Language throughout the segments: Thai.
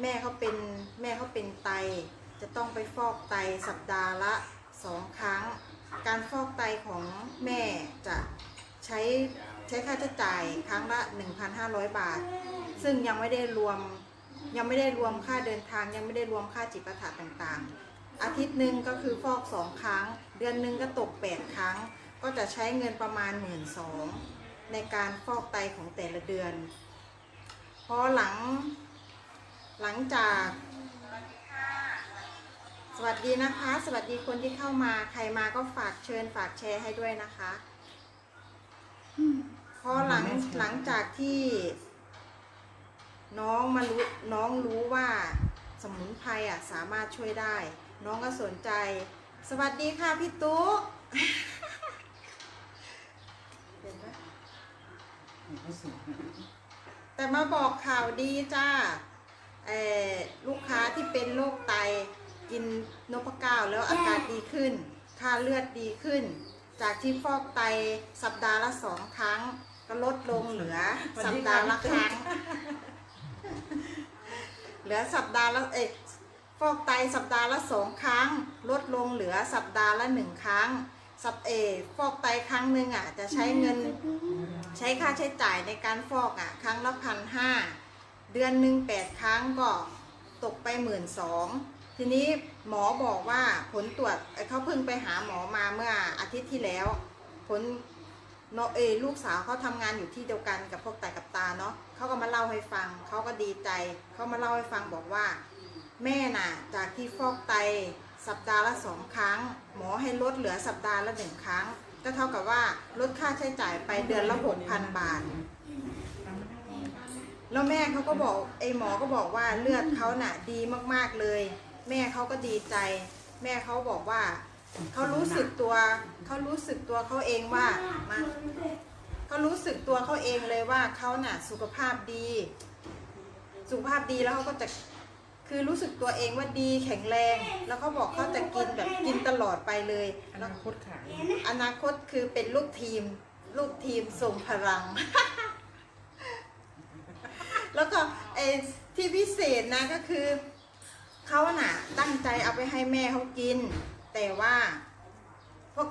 แม่เขาเป็นแม่เขาเป็นไต จะต้องไปฟอกไตสัปดาห์ละสองครั้ง การฟอกไตของแม่จะใช้ใช้ค่าใช้จ่ายครั้งละ 1,500 บาท ซึ่งยังไม่ได้รวมยังไม่ได้รวมค่าเดินทางยังไม่ได้รวมค่าจิปาถะต่างๆ อาทิตย์หนึ่งก็คือฟอกสองครั้ง เดือนหนึ่งก็ตก 8 ครั้ง ก็จะใช้เงินประมาณ 1 2ื่นในการฟอกไตของแต่ละเดือน พอหลัง หลังจาก สวัสดีนะคะ สวัสดีคนที่เข้ามา ใครมาก็ฝากเชิญฝากแชร์ให้ด้วยนะคะพอหลังหลังจากที่ น้องมารู้น้องรู้ว่าสมุนไพรอะ สามารถช่วยได้ น้องก็สนใจ สวัสดีค่ะพี่ตุ๊กแต่มาบอกข่าวดีจ้า ลูกค้าที่เป็นโรคไตกินนพเก้าแล้วอาการดีขึ้น ค่าเลือดดีขึ้น จากที่ฟอกไตสัปดาห์ละสองครั้ง ก็ลดลงเหลือสัปดาห์ละครั้ง เหลือสัปดาห์ละเอยฟอกไตสัปดาห์ละสองครั้ง ลดลงเหลือสัปดาห์ละหนึ่งครั้งสัปเออฟอกไตครั้งหนึ่งอะจะใช้เงินใช้ค่าใช้จ่ายในการฟอกอะ ครั้งละพันห้า เดือนหนึ่งแปดครั้งก็ตกไปหมื่นสองทีนี้หมอบอกว่าผลตรวจเขาเพิ่งไปหาหมอมาเมื่ออาทิตย์ที่แล้ว ผลเนาะเอลูกสาวเขาทำงานอยู่ที่เดียวกันกับพวกไตกับตาเนาะเขาก็มาเล่าให้ฟังเขาก็ดีใจเขามาเล่าให้ฟังบอกว่า แม่น่ะ จากที่ฟอกไตสัปดาห์ละสองครั้ง หมอให้ลดเหลือสัปดาห์ละหนึ่งครั้ง ก็เท่ากับว่าลดค่าใช้จ่ายไปเดือนละหกพันบาท แล้วแม่เขาก็บอกไอหมอก็บอกว่าเลือดเขาน่ะดีมากๆเลย แม่เขาก็ดีใจ แม่เขาบอกว่าเขารู้สึกตัวเขารู้สึกตัวเขาเองว่ามาเขารู้สึกตัวเขาเองเลยว่าเขาน่ะสุขภาพดี สุขภาพดีแล้วเขาก็จะคือรู้สึกตัวเองว่าดีแข็งแรง แล้วเขาบอกเขาจะกินแบบกินตลอดไปเลยอแล้วนาคตขายอนาคตคือเป็นลูกทีม ลูกทีมส่งพลัง แล้วก็ไอ้ที่พิเศษนะก็คือเขาน่ะตั้งใจเอาไปให้แม่เขากิน แต่ว่าพวก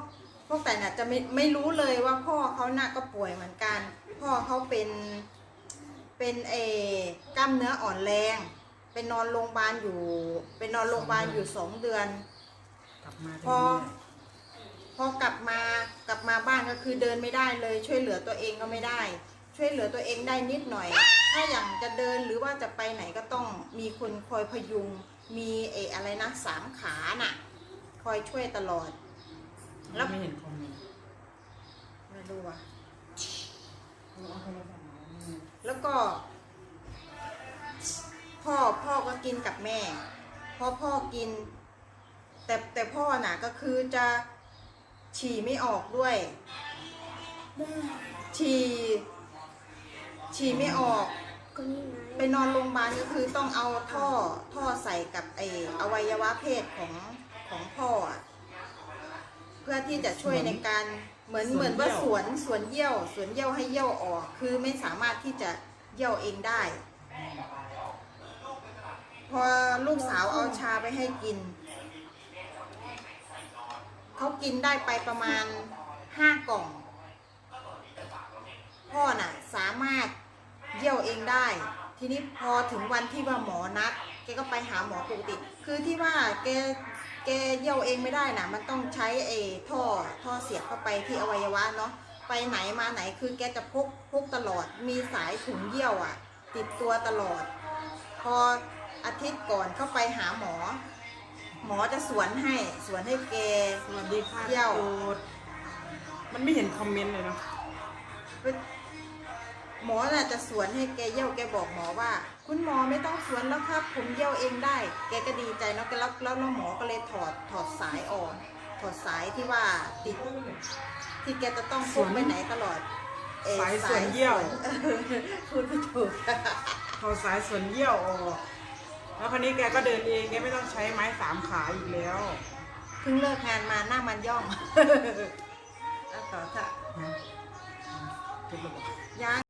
พวกแต่น่ะจะไม่ไม่รู้เลยว่าพ่อเขาน่ะก็ป่วยเหมือนกัน พ่อเขาเป็นเป็นเออกล้ามเนื้ออ่อนแรงเป็นนอนโรงพยาบาลอยู่เป็นนอนโรงพยาบาลอยู่สองเดือน กลับมาพอพอกลับมากลับมาบ้านก็คือเดินไม่ได้เลย ช่วยเหลือตัวเองก็ไม่ได้ ช่วยเหลือตัวเองได้นิดหน่อย ถ้าอย่างจะเดินหรือว่าจะไปไหนก็ต้องมีคนคอยพยุง มีเอออะไรนะสามขาน่ะ คอยช่วยตลอด แล้วไม่เห็นคอมเมนต์ไม่รู้ว่ะเอาโทรศัพท์มาอืมแล้วก็ พ่อพ่อก็กินกับแม่พอพ่อกิน แต่แต่พ่อน่ะก็คือจะฉี่ไม่ออกด้วยฉี่ ฉี่ไม่ออกไปนอนโรงพยาบาลก็คือต้องเอาท่อท่อใส่กับไออวัยวะเพศของของพ่ออะเพื่อที่จะช่วยในการเหมือนเหมือนว่าสวนสวนเยี่ยวสวนเยี่ยวให้เยี่ยวออก คือไม่สามารถที่จะเยี่ยวเองได้ พอลูกสาวเอาชาไปให้กิน เขากินได้ไปประมาณห้ากล่อง พ่อน่ะสามารถ เยี่ยวเองได้ ทีนี้พอถึงวันที่ว่าหมอนัดแกก็ไปหาหมอปกติ คือที่ว่าแกแกเยี่ยวเองไม่ได้น่ะมันต้องใช้เอท่อท่อเสียบเข้าไปที่อวัยวะเนาะไปไหนมาไหนคือแกจะพกพกตลอด มีสายถุงเยี่ยวอะ ติดตัวตลอด พออาทิตย์ก่อนเข้าไปหาหมอ หมอจะสวนให้สวนให้แกสวัสดีค่ะเที่ยวโอ๊ตมันไม่เห็นคอมเมนต์เลยเนาะ หมอน่ะจะสวนให้แกเยี่ยวแกบอกหมอว่า คุณหมอไม่ต้องสวนแล้วครับ ผมเยี่ยวเองได้ แกก็ดีใจเนาะแกแล้วแล้วน้องหมอก็เลยถอดถอดสายออกถอดสายที่ว่าติดที่แกจะต้องพกไปไหนตลอดเอ่อสายส่วนเยี่ยวเออพูดไม่ถูกเขาสายส่วนเยี่ยวออกแล้วคราวนี้แกก็เดินเองแกไม่ต้องใช้ไม้สามขาอีกแล้ว เพิ่งเลิกงานมาหน้ามันย่องเอาต่อเถอะนะจุดระเบิดยัง